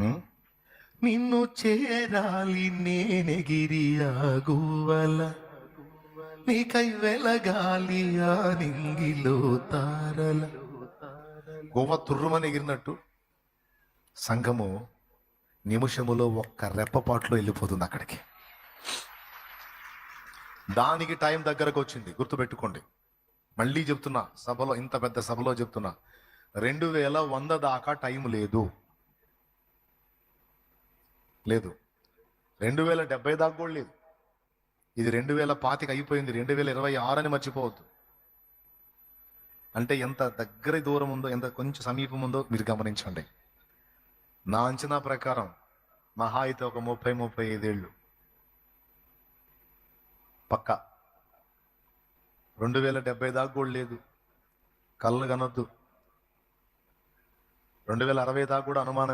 నిన్ను చేరాలి నేనెగిరి ఆగువల. నీకై వెలగాలి ఆ నింగిలో తారల. గోవ తుర్రుమని ఎగిరినట్టు సంఘము నిమిషములో ఒక్క రెప్పపాట్లో వెళ్ళిపోతుంది అక్కడికి. దానికి టైం దగ్గరకు వచ్చింది. గుర్తుపెట్టుకోండి. మళ్ళీ చెప్తున్నా సభలో ఇంత పెద్ద సభలో చెప్తున్నా రెండు వేల వంద దాకా టైం లేదు. లేదు. రెండు వేల డెబ్బై దాకా కూడా లేదు. ఇది రెండు వేల పాతిక అయిపోయింది. రెండు వేల ఇరవై ఆరు అని మర్చిపోవద్దు. అంటే ఎంత దగ్గర దూరం ఉందో ఎంత కొంచెం సమీపం ఉందో మీరు గమనించండి. నా అంచనా ప్రకారం మహా అయితే ఒక ముప్పై ముప్పై ఐదేళ్ళు. పక్క. రెండు వేల డెబ్బై దాకా కూడా లేదు. కళ్ళు కనొద్దు. రెండు వేల అరవై దాకా కూడా అనుమానం